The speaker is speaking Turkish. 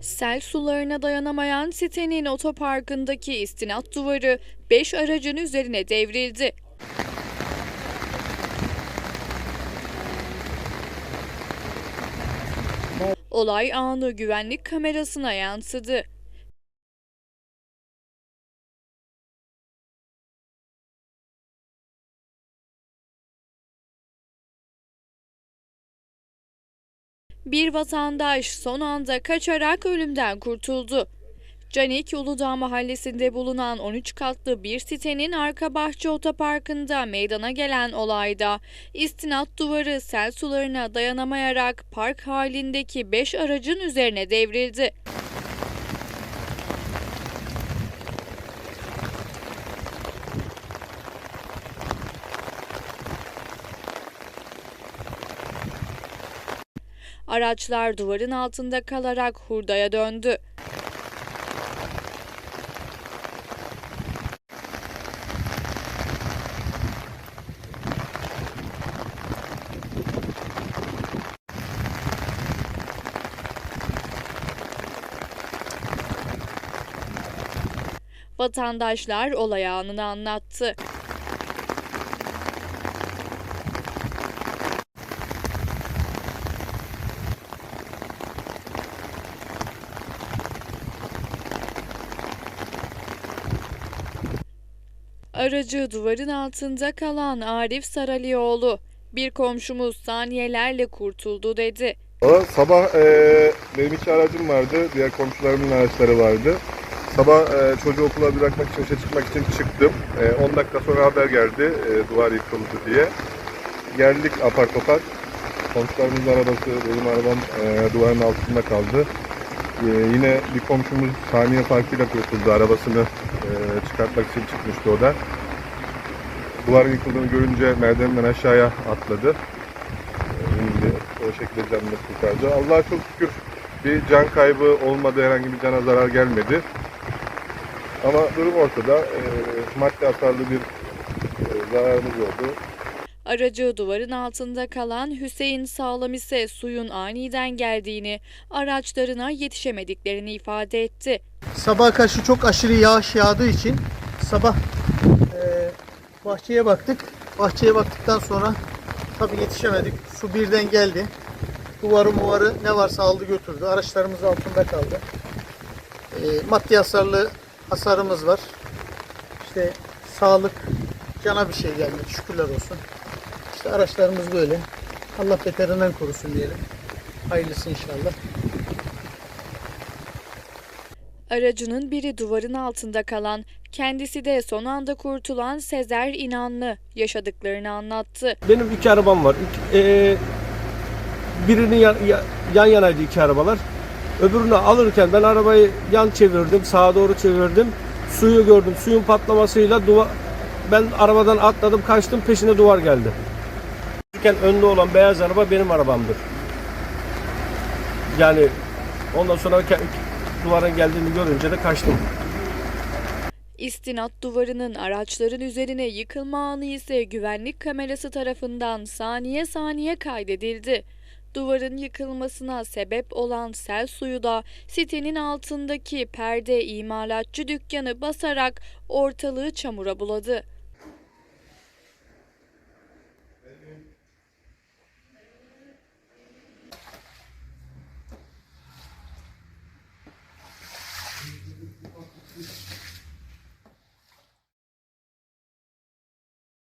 Sel sularına dayanamayan sitenin otoparkındaki istinat duvarı 5 aracın üzerine devrildi. Olay anı güvenlik kamerasına yansıdı. Bir vatandaş son anda kaçarak ölümden kurtuldu. Canik Uludağ mahallesinde bulunan 13 katlı bir sitenin arka bahçe otoparkında meydana gelen olayda istinat duvarı sel sularına dayanamayarak park halindeki 5 aracın üzerine devrildi. Araçlar duvarın altında kalarak hurdaya döndü. Vatandaşlar olay anını anlattı. Aracı duvarın altında kalan Arif Saralioğlu, bir komşumuz saniyelerle kurtuldu dedi. Sabah e, benim iki aracım vardı, diğer komşularımın araçları vardı. Sabah e, çocuğu okula bırakmak için, işe çıkmak için çıktım. E, 10 dakika sonra haber geldi e, duvar yıkıldı diye. Geldik apar topar. Komşularımızın arabası, benim arabam e, duvarın altında kaldı. E, yine bir komşumuz saniye farkıyla kurtuldu. Arabasını e, çıkartmak için çıkmıştı o da. Duvarın yıkıldığını görünce merdivenden aşağıya atladı. İndi. O şekilde canını kurtardı. Allah'a çok şükür bir can kaybı olmadı. Herhangi bir cana zarar gelmedi. Ama durum ortada. E, madde hasarlı bir e, zararımız oldu. Aracı duvarın altında kalan Hüseyin Sağlam ise suyun aniden geldiğini, araçlarına yetişemediklerini ifade etti. Sabah karşı çok aşırı yağış yağdığı için sabah e, bahçeye baktık. Bahçeye baktıktan sonra tabii yetişemedik. Su birden geldi. Duvarı muvarı ne varsa aldı götürdü. Araçlarımız altında kaldı. E, maddi hasarlı hasarımız var. İşte sağlık, cana bir şey gelmedi şükürler olsun. İşte araçlarımız böyle. Allah beterinden korusun diyelim. Hayırlısı inşallah. Aracının biri duvarın altında kalan, kendisi de son anda kurtulan Sezer İnanlı yaşadıklarını anlattı. Benim iki arabam var. İki, eee, birinin yan, ya- yan yanaydı iki arabalar. Öbürünü alırken ben arabayı yan çevirdim, sağa doğru çevirdim. Suyu gördüm. Suyun patlamasıyla duva ben arabadan atladım, kaçtım. Peşine duvar geldi. Yürürken önde olan beyaz araba benim arabamdır. Yani ondan sonra duvarın geldiğini görünce de kaçtım. İstinat duvarının araçların üzerine yıkılma anı ise güvenlik kamerası tarafından saniye saniye kaydedildi. Duvarın yıkılmasına sebep olan sel suyu da sitenin altındaki perde imalatçı dükkanı basarak ortalığı çamura buladı.